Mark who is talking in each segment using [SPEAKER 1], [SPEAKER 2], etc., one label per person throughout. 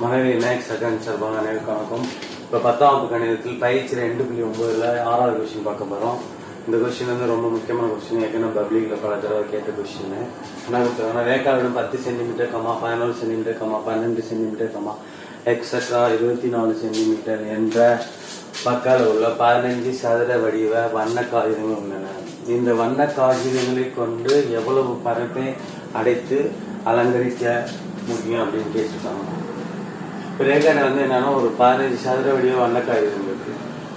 [SPEAKER 1] மனைவி விநாயக் சகன் சார்பாக அனைவருக்கும் வணக்கம். இப்போ பத்தாம் வகுப்பு கணிதத்தில் பயிற்சி ரெண்டு புள்ளி ஒன்பதுல ஆறாவது கொஸ்டின் பார்க்க போகிறோம் இந்த கொஸ்டின் வந்து ரொம்ப முக்கியமான கொஸ்டின் ஏற்கனவே பப்ளிக்கில் பல தடவை கேட்ட கொஸ்டின் ஆனால் ரேகாவிடம் பத்து சென்டிமீட்டர் கமா பதினோரு சென்டிமீட்டர் கமா பன்னெண்டு சென்டிமீட்டர் கமா எக்ஸட்ரா இருபத்தி நாலு சென்டிமீட்டர் என்ற பக்கால உள்ள பதினஞ்சு சதுர வடிவ வண்ண காகிதங்கள் உள்ளன. இந்த வண்ண காகிதங்களை கொண்டு எவ்வளவு பரப்பை அடைத்து அலங்கரிக்க முடியும் அப்படின்னு கேட்டிருக்காங்க. இப்போ வந்து என்னன்னா ஒரு பதினஞ்சு சதுர வடிவ வண்ணக்காய் இருந்தது.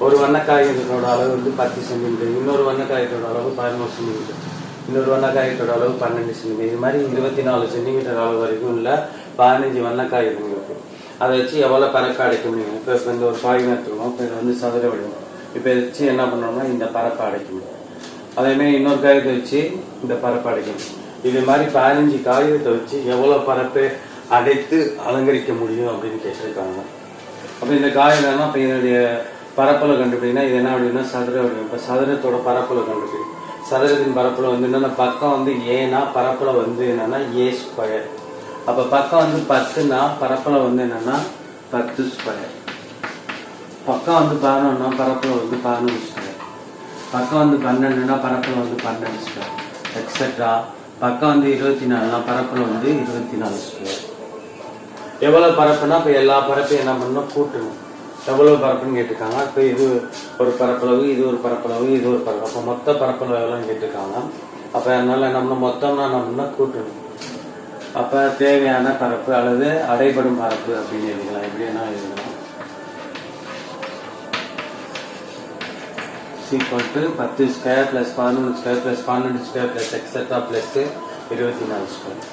[SPEAKER 1] ஒரு வண்ணக்காயத்தோட அளவு வந்து பத்து சென்டிமீட்டர் இன்னொரு வண்ணக்காயத்தோட அளவு பதினோரு சென்டிமீட்டர் இன்னொரு வண்ணக்காயத்தோட அளவு பன்னெண்டு சென்டிமீட்டர். இது மாதிரி இருபத்தி நாலு சென்டிமீட்டர் அளவு வரைக்கும் உள்ள பதினஞ்சு வண்ணக்காய் காகிதங்கள் அதை வச்சு எவ்வளோ பரப்பை அடைக்க முடியும்? இப்போ இப்போ இந்த ஒரு காகிதம் எடுத்துக்கணும் இப்போ இது வந்து சதுர வடிவம். இப்போ வச்சு என்ன பண்ணோம்னா இந்த பரப்பை அடைக்க முடியும். அதேமாதிரி இன்னொரு காயத்தை வச்சு இந்த பரப்பை அடைக்கணும் இது மாதிரி பதினஞ்சு காகிதத்தை வச்சு எவ்வளோ பரப்பு அடைத்து அலங்கரிக்க முடியும் அப்படின்னு கேட்டிருக்காங்க. அப்போ இந்த காயிலெல்லாம் இப்போ இதனுடைய பரப்பில் கண்டுபிடிங்கன்னா இது என்ன அப்படின்னா சதுர வடிவம். இப்போ சதுரத்தோட பரப்பில் கண்டுபிடி சதுரத்தின் பரப்பில் வந்து என்னென்னா பக்கம் வந்து ஏனா பரப்பில் வந்து என்னென்னா ஏ ஸ்கொயர் அப்போ பக்கம் வந்து பத்துனா பரப்பில் வந்து என்னென்னா பத்து ஸ்கொயர் பக்கம் வந்து பதினொன்னா பரப்பில் வந்து பதினொன்று ஸ்கொயர் பக்கம் வந்து பன்னெண்டுனா பரப்பில் வந்து பன்னெண்டு ஸ்கொயர் எக்ஸட்ரா பக்கம் வந்து இருபத்தி நாலுனா பரப்பில் வந்து இருபத்தி நாலு ஸ்கொயர் எவ்வளவு பரப்புனா இப்போ எல்லா பரப்பையும் என்ன பண்ணணும்? கூட்டணும். எவ்வளவு பரப்புன்னு கேட்டிருக்காங்க. இப்போ இது ஒரு பரப்பளவு இது ஒரு பரப்பளவு இது ஒரு பரப்பு அப்போ மொத்த பரப்பளவு எவ்வளோன்னு கேட்டிருக்காங்க. அப்போ அதனால நம்ம மொத்தம்னா நம்மனா கூட்டணும். அப்போ தேவையான பரப்பு அல்லது அடைபடும் பரப்பு அப்படின்னு எழுதிக்கலாம் எப்படி என்ன எழுதலாம். சீக்வல் பத்து ஸ்கொயர் ப்ளஸ் பதினொன்று ஸ்கொயர் ப்ளஸ் பன்னெண்டு ஸ்கொயர் ப்ளஸ் எக்ஸெட்ரா ப்ளஸ் இருபத்தி நாலு ஸ்கொயர்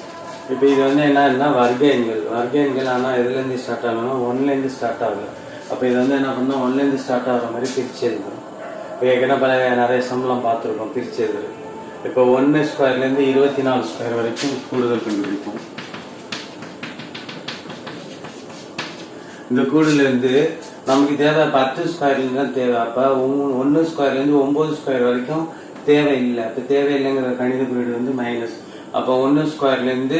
[SPEAKER 1] இப்போ இது வந்து என்னன்னா வர்க்க எண்கள்? வர்க்க எண்கள் ஆனால் எதுலேருந்து ஸ்டார்ட் ஆகணும்னா ஒன்லேருந்து ஸ்டார்ட் ஆகுது. அப்போ இது வந்து என்ன பண்ணால் ஒன்லேருந்து ஸ்டார்ட் ஆகிற மாதிரி பிரிச்சு எழுதணும் இப்போ ஏற்கனவே பல நிறைய சம்பளம் பார்த்துருக்கோம் பிரிச்சு எழுதுறது இப்போ ஒன்று ஸ்கொயர்லேருந்து இருபத்தி நாலு ஸ்கொயர் வரைக்கும் கூடுதல் கண்டுபிடிப்போம். இந்த கூடுலேருந்து நமக்கு தேவை பத்து ஸ்கொயர்லேருந்து தான் தேவை. அப்போ ஒன்று ஸ்கொயர்லேருந்து ஒம்பது ஸ்கொயர் வரைக்கும் தேவையில்லை அப்போ தேவையில்லைங்கிற கணித குறியீடு வந்து மைனஸ் அப்போ ஒன்று ஸ்கொயர்லேருந்து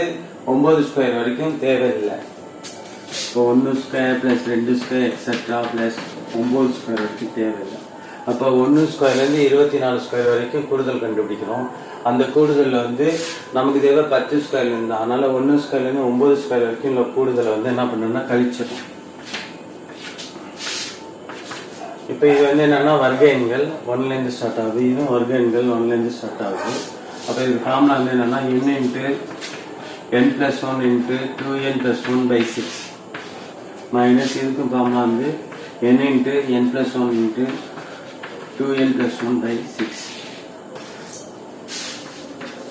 [SPEAKER 1] ஒம்பது ஸ்கொயர் வரைக்கும் தேவையில்லை. இப்போ ஒன்று ஸ்கொயர் ப்ளஸ் ரெண்டு ஸ்கொயர் எக்ஸட்ரா ப்ளஸ் ஒம்பது ஸ்கொயர் வரைக்கும் தேவையில்லை. அப்போ ஒன்று ஸ்கொயர்லேருந்து இருபத்தி நாலு ஸ்கொயர் வரைக்கும் கூடுதல் கண்டுபிடிக்கிறோம். அந்த கூடுதலில் வந்து நமக்கு தேவை பத்து ஸ்கொயர்லேருந்து அதனால் ஒன்று ஸ்கொயர்லேருந்து ஒம்பது ஸ்கொயர் வரைக்கும் உள்ள கூடுதலை வந்து என்ன பண்ணணும்னா கழிச்சிடும் இப்போ இது வந்து என்னென்னா வர்க்க எண்கள் ஒன்லேருந்து ஸ்டார்ட் ஆகுது. இதுவும் வர்க்க எண்கள் ஒன்லேருந்து ஸ்டார்ட் ஆகுது. அப்போ இது ஃபார்முலா வந்து என்னன்னா n into n plus one into two n plus one by six minus இதுக்கும் ஃபார்முலா வந்து n into n plus one into two n plus one by six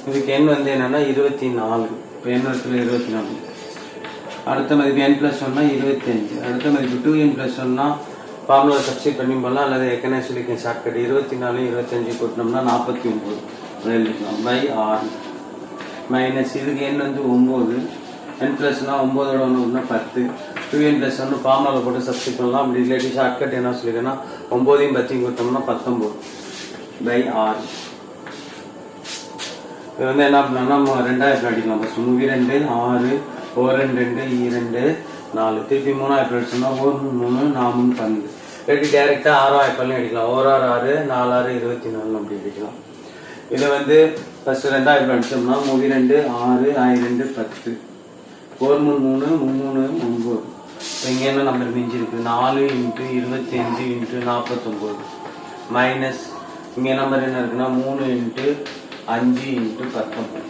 [SPEAKER 1] இதுக்கு எண் வந்து என்னன்னா இருபத்தி நாலு. இப்போ என் இடத்துல இருபத்தி நாலு. அடுத்த மதிப்பு என் பிளஸ் ஒன்னா இருபத்தி அஞ்சு. அடுத்த மதிப்பு டூ என் பிளஸ் ஒன்னா ஃபார்முலா சப்ஸ்டிட் பண்ணி போடலாம். அல்லது ஏற்கனவே சொல்லியிருக்கேன் ஷார்ட்கட் இருபத்தி நாலு இருபத்தஞ்சு கூட்டினோம்னா நாற்பத்தி ஒம்பது எழுதிக்கலாம் பை ஆறு மைனஸ் இதுக்கு எண் வந்து ஒம்பது என் ப்ளஸ்னா ஒம்போதோட ஒன்று பத்து டூ என் ப்ளஸ் ஒன்று ஃபார்மில் போட்டு சப்ஸ்டிட் பண்ணலாம். அப்படி இல்லாட்டி ஷார்ட்கட் என்ன சொல்லியிருக்கேன்னா ஒம்போதையும் பத்தையும் கொடுத்தோம்னா பத்தொம்போது பை ஆறு இது வந்து என்ன பண்ணோம்னா நம்ம அடிக்கலாம். ஃபஸ்ட் மூவி ரெண்டு ஆறு ஓ ரெண்டு ரெண்டு இரண்டு நாலு திருப்பி மூணாயிரத்துல அடிச்சோம்னா ஒரு மூணு மூணு நாலு பன்னெண்டு. இல்லாட்டி டேரெக்டாக ஆறாயிரத்துலையும் அடிக்கலாம். ஓர் ஆறு ஆறு நாலாறு இருபத்தி நாலு அப்படி அடிக்கலாம். இது வந்து ஃபர்ஸ்ட் ரெண்டாயிரம் அடிச்சோம்னா மூணு ரெண்டு ஆறு ஆயிரம் ரெண்டு பத்து. ஒரு மூணு மூணு மூணு ஒம்பது இங்கே என்ன நம்பர் மிஞ்சி இருக்கு நாலு இன்ட்டு இருபத்தி அஞ்சு இன்ட்டு நாற்பத்தொம்போது மைனஸ் இங்கே நம்பர் என்ன இருக்குன்னா மூணு இன்ட்டு அஞ்சு இன்ட்டு பத்தொம்பது.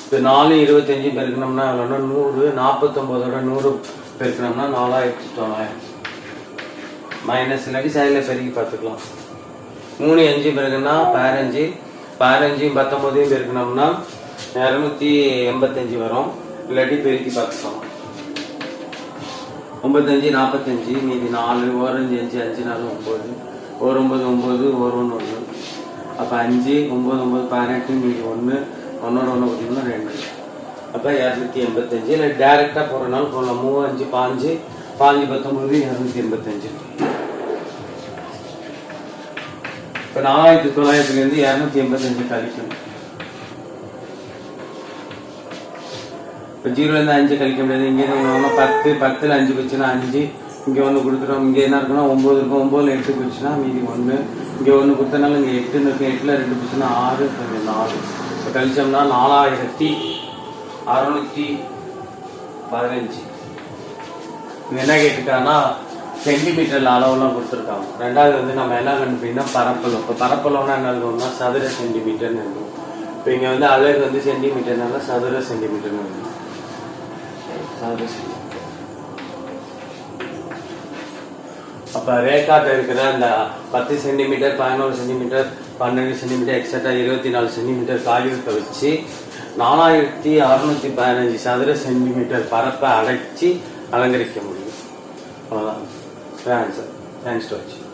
[SPEAKER 1] இப்போ நாலு இருபத்தஞ்சு பெருக்கணும்னா எவ்வளோன்னா நூறு நாற்பத்தொம்போதோட நூறு பெருக்கணும்னா நாலாயிரத்தி தொள்ளாயிரம். மைனஸ் இல்லாட்டி சைடில் பெருக்கி பார்த்துக்கலாம். மூணு அஞ்சு பிறகுனா பதினஞ்சு பதினஞ்சையும் பத்தொம்போதையும் பெருக்கணும்னா இரநூத்தி எண்பத்தஞ்சு வரும். இல்லாட்டி பெருக்கி பார்த்துக்கலாம். ஒம்பத்தஞ்சு நாற்பத்தஞ்சு மீதி நாலு ஓரஞ்சு அஞ்சு அஞ்சு நாலு ஒம்பது ஒரு ஒம்பது ஒம்பது ஒரு ஒன்று ஒன்று. அப்போ அஞ்சு ஒம்பது ஒம்பது பதினெட்டு மீதி ஒன்று ஒன்னோட ஒன்று பார்த்தீங்கன்னா ரெண்டு. அப்போ இரநூத்தி எண்பத்தஞ்சு. இல்லை டேரெக்டாக போகிறனால போகலாம் அஞ்சு பாஞ்சு பாஞ்சு பத்தொம்பது இரநூத்தி எண்பத்தஞ்சு. இப்போ நாலாயிரத்தி தொள்ளாயிரத்துலேருந்து இரநூத்தி எண்பத்தஞ்சு கழிக்கணும் இப்போ ஜீரோலேருந்து அஞ்சு கழிக்க முடியாது இங்கே ஒன்று பத்து பத்தில் அஞ்சு போச்சுன்னா அஞ்சு இங்கே ஒன்று கொடுத்துட்டோம் இங்கே என்ன இருக்குன்னா ஒம்பது இருக்கும் ஒம்பதுல எட்டு போச்சுன்னா மீதி ஒன்று இங்கே ஒன்று கொடுத்தனால இங்கே எட்டுன்னு இருக்கும் எட்டில் ரெண்டு போச்சுன்னா ஆறு கொஞ்சம் நாலு இப்போ கழிச்சோம்னா நாலாயிரத்தி அறநூற்றி பதினஞ்சு என்ன கேட்டுட்டான்னா சென்டிமீட்டர்ல அளவுலாம் கொடுத்துருக்காங்க. ரெண்டாவது வந்து நம்ம என்ன கண்டுபிடினா பரப்பளவு. இப்போ பரப்பளவுனா என்ன எழுதுவோம்னா சதுர சென்டிமீட்டர்னு இருக்கும் இப்போ இங்க வந்து அழகு வந்து சென்டிமீட்டர்னால சதுர சென்டிமீட்டர்னு இருக்கும் சதுர சென்டிமீட்டர். அப்போ ரேகாட்ட இருக்கிற அந்த பத்து சென்டிமீட்டர் பதினோரு சென்டிமீட்டர் பன்னெண்டு சென்டிமீட்டர் எக்ஸட்ரா இருபத்தி நாலு சென்டிமீட்டர் காலியூட்டை வச்சு நாலாயிரத்தி அறுநூத்தி பதினஞ்சு சதுர சென்டிமீட்டர் பரப்பை அடைச்சி அலங்கரிக்க முடியும். அவ்வளோதான் ஆன்சர் தேங்க்ஸ் டு வச்சு